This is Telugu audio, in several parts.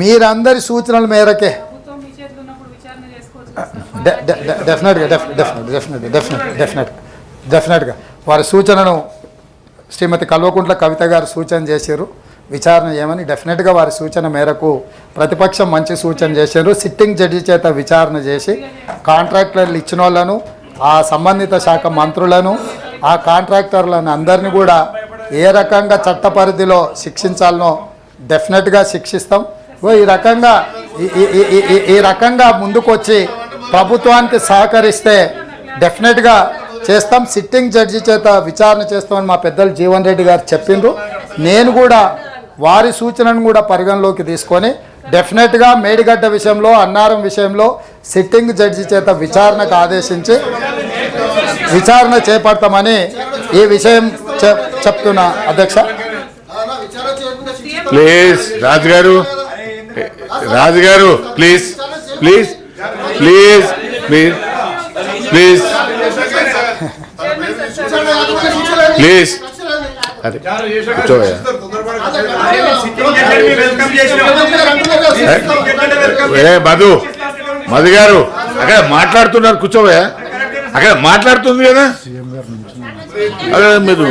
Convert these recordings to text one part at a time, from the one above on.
మీరందరి సూచనల మేరకే. డెఫినెట్గా డెఫినెట్ డెఫినెట్ డెఫినెట్ డెఫినెట్ డెఫినెట్గా వారి సూచనను శ్రీమతి కల్వకుంట్ల కవిత గారు సూచన చేశారు. విచారణ చేయమని డెఫినెట్గా వారి సూచన మేరకు ప్రతిపక్షం మంచి సూచన చేశారు. సిట్టింగ్ జడ్జి చేత విచారణ చేసి కాంట్రాక్టర్లు ఇచ్చిన వాళ్ళను ఆ సంబంధిత శాఖ మంత్రులను ఆ కాంట్రాక్టర్లను అందరినీ కూడా ఏ రకంగా చట్ట పరిధిలో శిక్షించాలనో డెఫినెట్గా శిక్షిస్తాం. ఈ రకంగా ఈ- రకంగా ముందుకొచ్చి ప్రభుత్వానికి సహకరిస్తే డెఫినెట్గా చేస్తాం. సిట్టింగ్ జడ్జి చేత విచారణ చేస్తామని మా పెద్దలు జీవన్ రెడ్డి గారు చెప్పిండ్రు. నేను కూడా వారి సూచనను కూడా పరిగణలోకి తీసుకొని డెఫినెట్గా మేడిగడ్డ విషయంలో అన్నారం విషయంలో సిట్టింగ్ జడ్జి చేత విచారణకు ఆదేశించి విచారణ చేపడతామని ఈ విషయం చెప్తున్నా. అధ్యక్ష. Please Raju garu Raju garu please please please please please please అదే ఏ మధు మధు గారు అక్కడ మాట్లాడుతున్నారు కూర్చోవయ్యా. అక్కడ మాట్లాడుతుంది కదా? అదే మీరు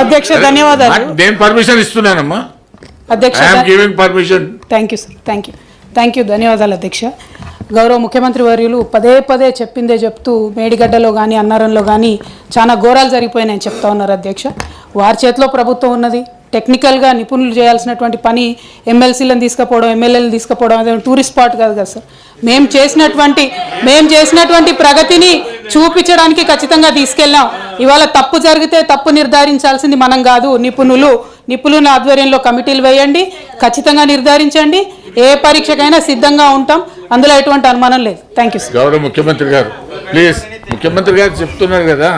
అధ్యక్ష ధన్యవాదాలు. నేను పర్మిషన్ ఇస్తున్నానమ్మా. అధ్యక్ష permission thank you sir thank you thank you ధన్యవాదాలు అధ్యక్ష. గౌరవ ముఖ్యమంత్రి వర్యులు పదే పదే చెప్పిందే చెప్తూ మేడిగడ్డలో కానీ అన్నారంలో కానీ చాలా ఘోరాలు జరిగిపోయినాయని చెప్తా ఉన్నారు అధ్యక్ష. వారి చేతిలో ప్రభుత్వం ఉన్నది. టెక్నికల్గా నిపుణులు చేయాల్సినటువంటి పని ఎమ్మెల్సీలను తీసుకుపోవడం ఎమ్మెల్యేలను తీసుకుపోవడం అదే టూరిస్ట్ స్పాట్ కాదు కదా సార్ మేము చేసినటువంటి మేము చేసినటువంటి ప్రగతిని చూపించడానికి ఖచ్చితంగా తీసుకెళ్ళాం. ఇవాళ తప్పు జరిగితే తప్పు నిర్ధారించాల్సింది మనం కాదు. నిపుణులు నిపుణుల ఆధ్వర్యంలో కమిటీలు వేయండి ఖచ్చితంగా నిర్ధారించండి. ఏ పరీక్షకైనా సిద్ధంగా ఉంటాం. అందులో ఎటువంటి అనుమానం లేదు. థ్యాంక్ యూ గౌరవ ముఖ్యమంత్రి గారు ప్లీజ్. ముఖ్యమంత్రి గారు చెప్తున్నారు కదా.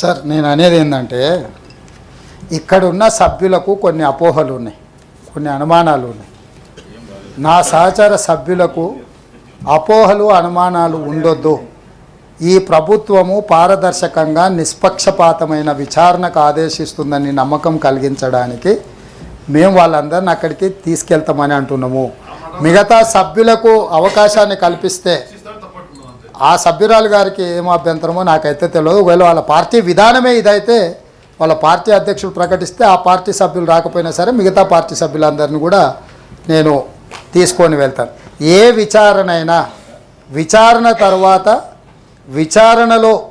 సార్ నేను అనేది ఏంటంటే ఇక్కడ ఉన్న సభ్యులకు కొన్ని అపోహలు ఉన్నాయి కొన్ని అనుమానాలు ఉన్నాయి. నా సహచర సభ్యులకు అపోహలు అనుమానాలు ఉండొద్దు. ఈ ప్రభుత్వము పారదర్శకంగా నిష్పక్షపాతమైన విచారణకు ఆదేశిస్తుందని నమ్మకం కలిగించడానికి మేము వాళ్ళందరిని అక్కడికి తీసుకెళ్తామని అంటున్నాము. మిగతా సభ్యులకు అవకాశాన్ని కల్పిస్తే ఆ సభ్యురాలు గారికి ఏం అభ్యంతరమో నాకైతే తెలియదు. ఒకవేళ వాళ్ళ పార్టీ విధానమే ఇదైతే వాళ్ళ పార్టీ అధ్యక్షుడు ప్రకటిస్తే ఆ పార్టీ సభ్యులు రాకపోయినా సరే మిగతా పార్టీ సభ్యులందరినీ కూడా నేను తీసుకొని వెళ్తాను. ఏ విచారణ అయినా విచారణ తర్వాత విచారణలో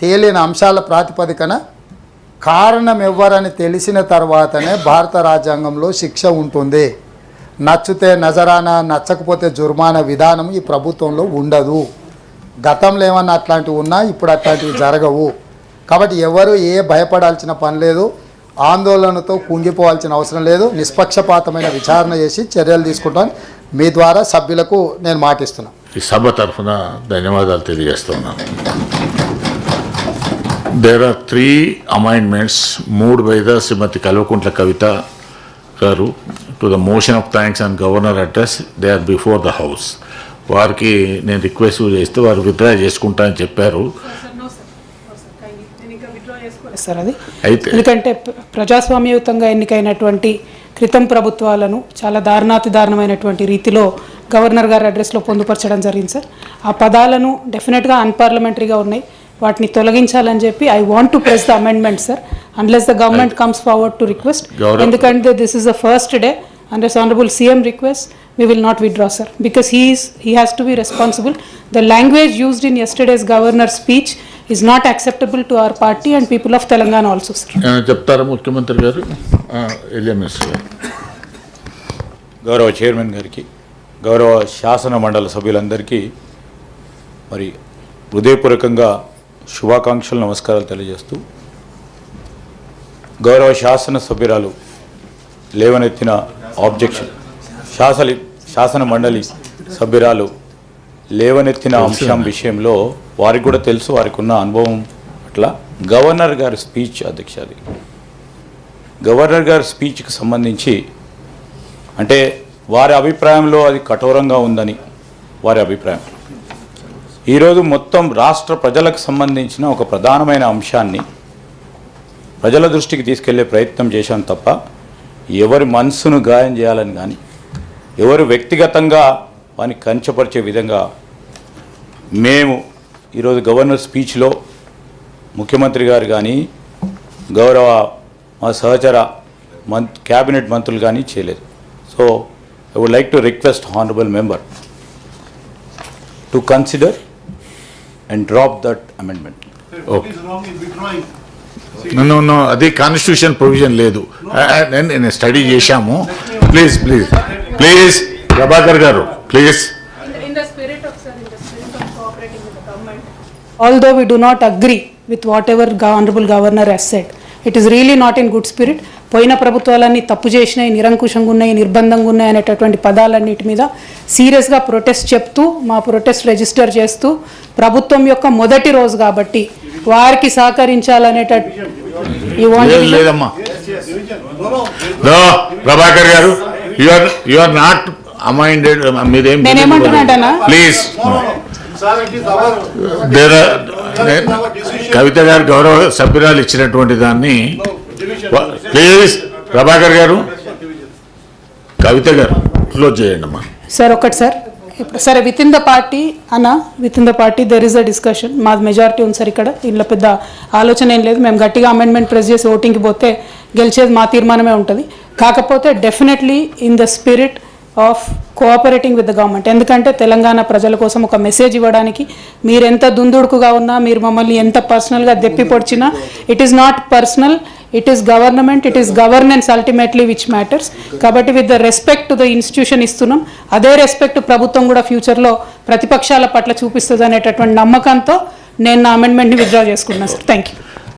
తేలిన అంశాల ప్రాతిపదికన కారణం ఎవ్వరని తెలిసిన తర్వాతనే భారత రాజ్యాంగంలో శిక్ష ఉంటుంది. నచ్చితే నజరానా నచ్చకపోతే జుర్మానా విధానం ఈ ప్రభుత్వంలో ఉండదు. గతంలో ఏమన్నా అట్లాంటివి ఉన్నా ఇప్పుడు అట్లాంటివి జరగవు. కాబట్టి ఎవరు ఏ భయపడాల్సిన పని లేదు. ఆందోళనతో కుంగిపోవాల్సిన అవసరం లేదు. నిష్పక్షపాతమైన విచారణ చేసి చర్యలు తీసుకుంటాను. మీ ద్వారా సభ్యులకు నేను మాటిస్తున్నాను ఈ సభ తరఫున ధన్యవాదాలు తెలియజేస్తున్నాను. దేర్ ఆర్ త్రీ అమైండ్మెంట్స్ మూడు by the Shrimati Kalvakuntla Kavitha garu to the motion of thanks and governor address they are before the house వారికి నేను రిక్వెస్ట్ చేస్తే వారు విత్డ్రా చేసుకుంటా అని చెప్పారు. సార్ అది. ఎందుకంటే ప్ర- ప్రజాస్వామ్యయుతంగా ఎన్నికైనటువంటి క్రితం ప్రభుత్వాలను చాలా దారుణాతి దారుణమైనటువంటి రీతిలో గవర్నర్ గారి అడ్రస్లో పొందుపరచడం జరిగింది సార్ ఆ పదాలను డెఫినెట్గా అన్పార్లమెంటరీగా ఉన్నాయి. వాటిని తొలగించాలని చెప్పి I want to press the amendment sir unless the government comes forward to request ఎందుకంటే this is the first day under honourable CM request we will not withdraw sir. Because he is he has to be responsible. The language used in yesterday's governor's speech is not acceptable to our party and people of telangana also sir. ఏమైనా చెప్తారా ముఖ్యమంత్రి గారు? గౌరవ చైర్మన్ గారికి గౌరవ శాసన మండలి సభ్యులందరికీ మరి హృదయపూర్వకంగా శుభాకాంక్షలు నమస్కారాలు తెలియజేస్తూ గౌరవ శాసన సభ్యురాలు లేవనెత్తిన ఆబ్జెక్షన్ శాసలి శాసన మండలి సభ్యురాలు లేవనెత్తిన అంశం విషయంలో వారికి కూడా తెలుసు వారికి ఉన్న అనుభవం అట్లా. గవర్నర్ గారి స్పీచ్ అధ్యక్ష అది. గవర్నర్ గారి స్పీచ్కి సంబంధించి అంటే వారి అభిప్రాయంలో అది కఠోరంగా ఉందని వారి అభిప్రాయం. ఈరోజు మొత్తం రాష్ట్ర ప్రజలకు సంబంధించిన ఒక ప్రధానమైన అంశాన్ని ప్రజల దృష్టికి తీసుకెళ్ళే ప్రయత్నం చేశాం తప్ప ఎవరి మనసును గాయం చేయాలని కానీ ఎవరు వ్యక్తిగతంగా వాని కంచపరిచే విధంగా మేము ఈరోజు గవర్నర్ స్పీచ్లో ముఖ్యమంత్రి గారు కానీ గౌరవ మా సహచర మం క్యాబినెట్ మంత్రులు కానీ చేయలేదు. So I would like to request honourable member to consider and drop that amendment okay నన్ను నన్ను అది కాన్స్టిట్యూషన్ ప్రొవిజన్ లేదు. నేను స్టడీ చేశాము. Please please please Prabhakar garu please although we do not agree with whatever honorable governor has said, it is really not in good spirit. పోయిన ప్రభుత్వాలన్నీ తప్పు చేసినాయి నిరంకుశంగా ఉన్నాయి నిర్బంధంగా ఉన్నాయి అనేటటువంటి పదాలన్నిటి మీద సీరియస్గా ప్రొటెస్ట్ చెప్తూ మా ప్రొటెస్ట్ రిజిస్టర్ చేస్తూ ప్రభుత్వం యొక్క మొదటి రోజు కాబట్టి వారికి సహకరించాలనేట Prabhakar garu you are you are not amended మీరేం నేనేమంటున్నానటనా? ప్లీజ్ కవిత గారు గౌరవ సభ్యురాలు ఇచ్చినటువంటి దాన్ని ప్లీజ్ ప్రభాకర్ గారు. కవిత గారు క్లోజ్ చేయండి అమ్మా. సార్ ఒకటి సార్ ఇప్పుడు సరే విత్ ఇన్ ద పార్టీ అన్న within the party there is a discussion మాది మెజారిటీ ఉంది సార్ ఇక్కడ. దీనిలో పెద్ద ఆలోచన ఏం లేదు. మేము గట్టిగా అమెండ్మెంట్ ప్రెస్ చేసి ఓటింగ్కి పోతే గెలిచేది మా తీర్మానమే ఉంటుంది. కాకపోతే definitely in the spirit of cooperating with the government ఎందుకంటే తెలంగాణ ప్రజల కోసం ఒక మెసేజ్ ఇవ్వడానికి మీరు ఎంత దుందుడుకుగా ఉన్నా మీరు మమ్మల్ని ఎంత పర్సనల్గా దెప్పి పొడిచినా it is not personal it is government it is governance ultimately which matters కాబట్టి with the respect the institution ఇస్తున్నాం. అదే రెస్పెక్ట్ ప్రభుత్వం కూడా ఫ్యూచర్లో ప్రతిపక్షాల పట్ల చూపిస్తుంది అనేటటువంటి నమ్మకంతో నేను నా అమెండ్మెంట్ని విత్డ్రా చేసుకున్నాను సార్ థ్యాంక్ యూ